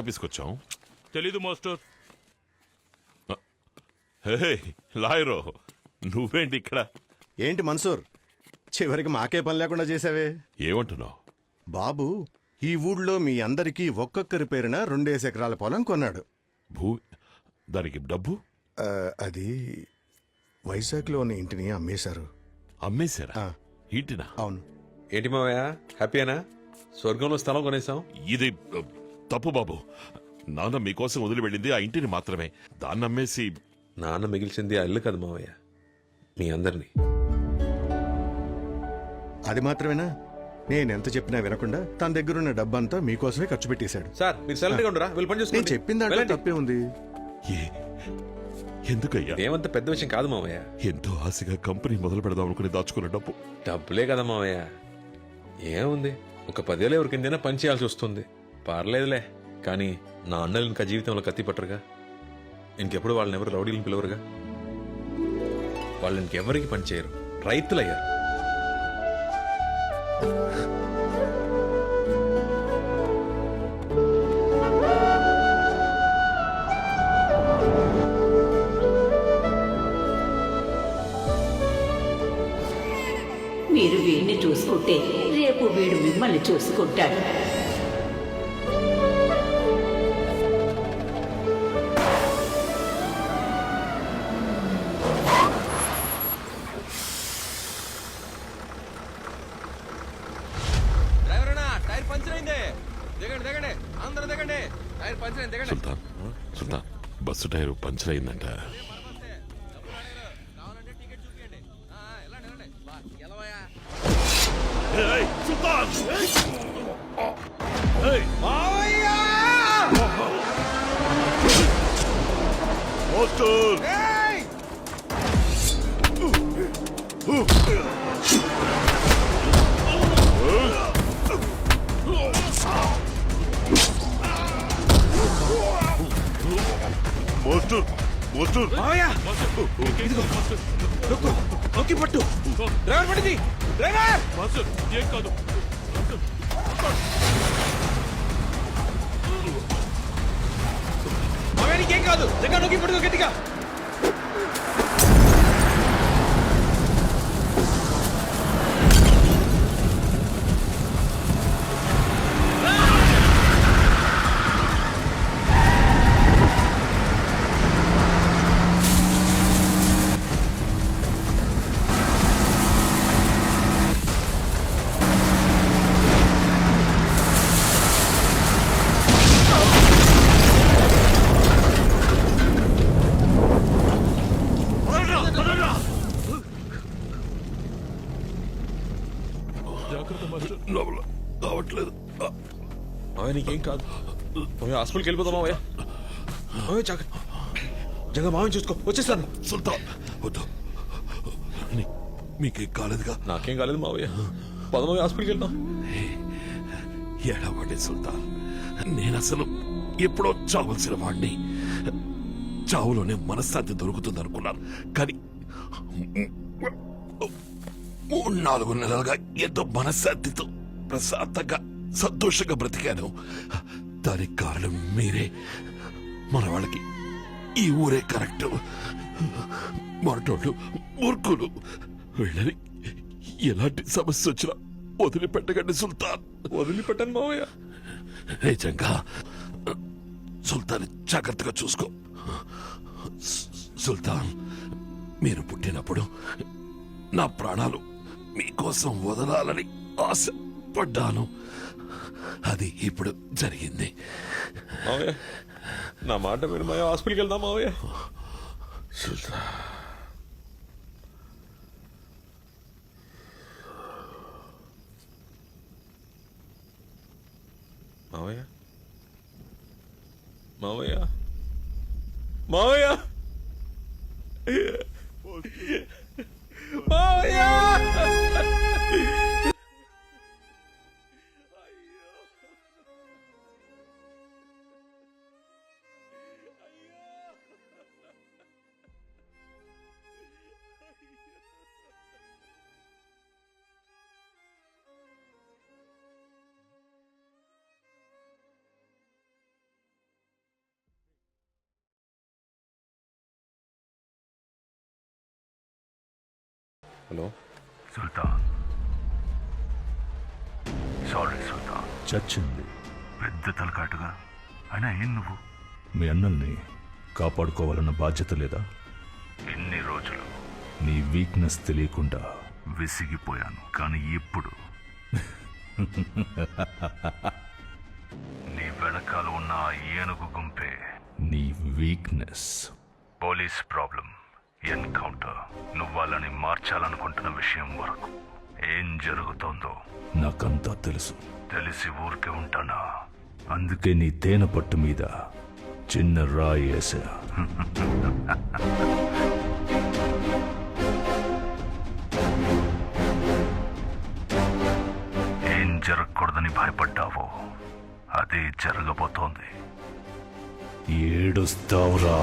వచ్చాం తెలీదు మాస్టర్. హే లాయరో నువ్వేంటి ఇక్కడ? ఏంటి మన్సూర్? చివరికి మాకే పని లేకుండా చేసావే ఏమంటున్నావు? బాబు ఈ ఊళ్ళో మీ అందరికీ ఒక్కొక్కరి పేరున రెండేసి ఎకరాల పొలం కొన్నాడు. భూ దానికి డబ్బు? ఆ, అది వైజాగ్లోని ఇంటిని అమ్మేశారు. అమ్మేశారా? ఆ. ఇంటినా? అవును. ఏంటి మావయ్య? హ్యాపీయేనా? స్వర్గంలో స్థలం కొనేసాం ఇది తప్పు బాబు. నాన్న మీకోసం వదిలి వెళ్ళింది ఆ ఇంటిని మాత్రమే. దాన్ని అమ్మేసి నాన్న మిగిల్చింది ఆ ఇల్లు కదా మావయ్య. మీ అందరినీ. అది మాత్రమేనా? నేనెంత చెప్పినా వినకుండా తన దగ్గరున్న డబ్బంతా మీకోసమే ఖర్చు పెట్టేశాడు. సార్ మీరు సైలెంట్గా ఉండరా వీళ్ళు పని నేను చేసుకోండి. చెప్పిన దాంట్లో. తప్పే ఉంది. ఏ ఎందుకయ్యా? ఏమంత పెద్ద విషయం కాదు మావయ్య. ఎంతో ఆశగా కంపెనీ మొదలు పెడదాం అనుకుని దాచుకున్న డబ్బు. డబ్బులే కదా మావయ్య. ఏముంది? ఒక పదేళ్ళు ఎవరికిందైనా పని చేయాల్సి వస్తుంది. పర్లేదులే కానీ నా అన్నలు ఇంకా జీవితంలో కత్తి పట్టరుగా ఇంకెప్పుడు వాళ్ళని ఎవరు రౌడీలను పిలవరుగా? వాళ్ళు ఇంకెవరికి పని చేయరు రైతులయ్యారు. మీరు వీడిని చూసుకుంటే రేపు వీడు మిమ్మల్ని చూసుకుంటాడు. Sultan Sultan bus tyre puncture అయిందంట. ఏయ్, మాస్టర్! మాస్టర్ మాస్టర్ నొక్కి పట్టు. డ్రైవర్ పట్టింది డ్రైవర్! మాస్టర్ ఏం కాదు. మావయ్య నీకేం కాదు. దగ్గర నొక్కి పట్టుకో గట్టిగా. జాగ్రత్త మాస్టర్. లోపల రావట్లేదు. మావయ్య నీకేం కాదు. మావయ్య హాస్పిటల్కి వెళ్ళిపోతాం మావయ్య. మావయ్య జగ జగ మావయ్య చూసుకో. వచ్చేస్తాను సుల్తాన్ వద్దు. మీకేం కాలేదుగా? నాకేం కాలేదు మావయ్య. పదమూడు హాస్పిటల్కి వెళ్తాం ఏడవండి సుల్తాన్ నేను అసలు ఎప్పుడో చావలసిన వాడిని చావులోనే మనశ్శాంతి దొరుకుతుంది అనుకున్నాను కానీ మూడు నాలుగు నెలలుగా ఎంతో మనశ్శాంతితో ప్రశాంతంగా సంతోషంగా బ్రతికాను. దానికి కారణం మీరే. మన వాళ్ళకి ఈ ఊరే కరెక్ట్. మరటోళ్ళు మూర్ఖులు వీళ్ళని ఎలాంటి సమస్య వచ్చినా వదిలిపెట్టకండి సుల్తాన్. వదిలిపెట్టాను మావయ్య. నిజంగా సుల్తాన్ జాగ్రత్తగా చూసుకో. సుల్తాన్ మీరు పుట్టినప్పుడు నా ప్రాణాలు మీకోసం వదలాలని ఆశ పడ్డాను అది ఇప్పుడు జరిగింది. మావయ్య నా మాట విను మావయ్య హాస్పిటల్కి వెళ్దాం మావయ్య. మావయ్య. మావయ్య. మావయ్య. హలో. సుల్తాన్. సారీ సుల్తాన్. చచ్చింది. పెద్ద తలకాటుగా. అయినా ఏం నువ్వు? మీ అన్నల్ని కాపాడుకోవాలన్న బాధ్యత లేదా? ఎన్ని రోజులు నీ వీక్నెస్ తెలియకుండా విసిగిపోయాను కానీ ఇప్పుడు నీ వెనకాల ఉన్న ఏనుగు గుంపే నీ వీక్నెస్. Police problem. ఎన్కౌంటర్. నువ్వు వాళ్ళని మార్చాలనుకుంటున్న విషయం వరకు ఏం జరుగుతోందో నాకంతా తెలుసు. తెలిసి ఊరికే ఉంటానా? అందుకే నీ తేనె పట్టు మీద చిన్న రాయి వేసా. ఏం జరగకూడదని భయపడ్డావో అదే జరగబోతోంది. ఏడుస్తావురా.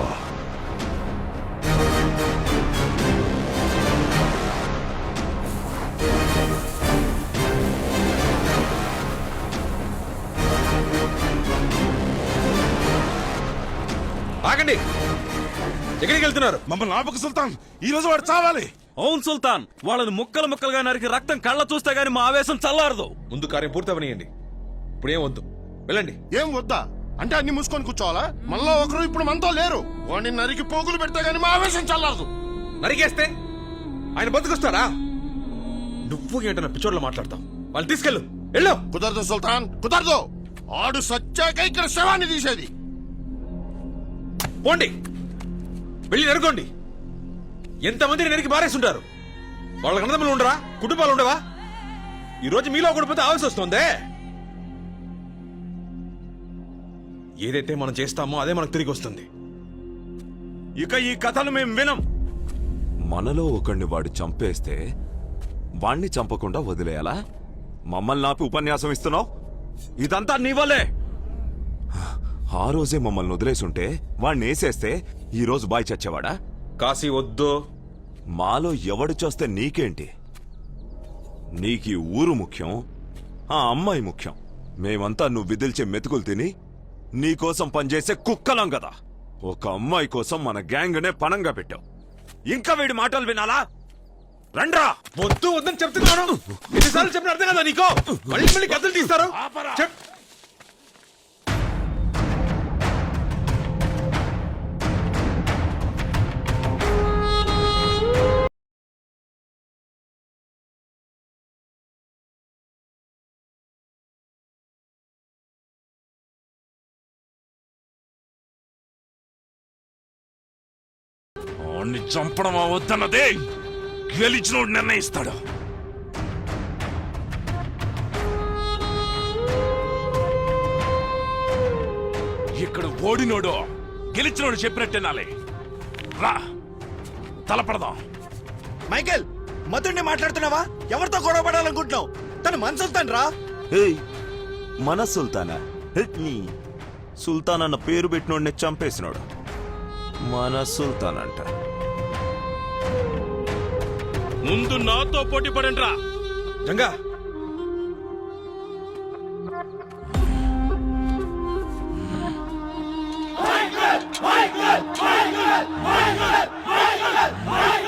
ఆగండి. ఎక్కడికి వెళ్తున్నారు? మమ్మల్ని ఆపక సుల్తాన్. ఈ రోజు వాడు చావాలి. అవును సుల్తాన్. వాళ్ళని ముక్కలు ముక్కలుగా నరికి రక్తం కళ్ళ చూస్తే గానీ మా ఆవేశం చల్లారదు. ముందు కార్యం పూర్తి అవనియండి. ఇప్పుడేం వద్దు. వెళ్ళండి. ఏం వద్దా? అంటే అన్ని మూసుకొని కూర్చోవాలా? మళ్ళా ఒకరు ఇప్పుడు మనతో లేరు. వాడిని నరికి పోగులు పెడితే గానీ మా ఆవేశం చల్లారదు. నరికేస్తే ఆయన బతుకొస్తాడా? నువ్వు ఏంటన్నా పిచ్చోడ్లో మాట్లాడతావు. వాళ్ళు తీసుకెళ్ళు. వెళ్ళు. కుదరదు సుల్తాన్ కుదరదు. ఆడు సచ్చాక ఇక్కడ శవాన్ని తీసేది. పోండి. వెళ్ళి నరుకోండి. ఎంతమందిని నరికి బారేస్తుంటారు వాళ్ళకి అన్నదమ్ములు ఉండరా? కుటుంబాలు ఉండవా? ఈ రోజు మీలో ఒకటి పోతే ఆవేశం వస్తుందే. ఏదైతే మనం చేస్తామో అదే మనకు తిరిగి వస్తుంది. ఇక ఈ కథను మేము వినం. మనలో ఒకడిని వాడు చంపేస్తే వాణ్ణి చంపకుండా వదిలేయాలా? మమ్మల్ని ఆపి ఉపన్యాసం ఇస్తున్నావు? ఇదంతా నీ వల్లే. ఆ రోజే మమ్మల్ని వదిలేసుంటే వాణ్ణి వేసేస్తే ఈ రోజు బాయ్ చచ్చేవాడా? కాశీ వద్దు. మాలో ఎవడు చేస్తే నీకేంటి? నీకు ఊరు ముఖ్యం ఆ అమ్మాయి ముఖ్యం. మేమంతా నువ్వు విదిల్చే మెతుకులు తిని నీకోసం పనిచేసే కుక్కలం కదా. ఒక అమ్మాయి కోసం మన గ్యాంగ్నే పనంగా పెట్టావు. ఇంకా వీడి మాటలు వినాలా? రండ్రా! వద్దు వద్దని చెప్తున్నాను. ఎన్నిసార్లు చెప్పిన అర్థం కదా నీకో? మళ్ళీ మళ్ళీ కథలు తీస్తారు. చెప్. వాణ్ణి చంపడం అవద్దన్నదే గెలిచినోడు నిర్ణయిస్తాడు. ఇక్కడ ఓడినోడు గెలిచినోడు చెప్పినట్టే నాలే. రా తలపడదాం మైకేల్ మధుడిని మాట్లాడుతున్నావా? ఎవరితో గొడవ పడాలనుకుంటున్నావు? తను మన సుల్తాన్ రా. ఏయ్ మన సుల్తానా? నీ. సుల్తాన్ అన్న పేరు పెట్టినోడిని చంపేసినాడు. మన సుల్తాన్ అంట ముందు నాతో పోటీ పడండి రా Janga Michael! Michael! Michael! Michael!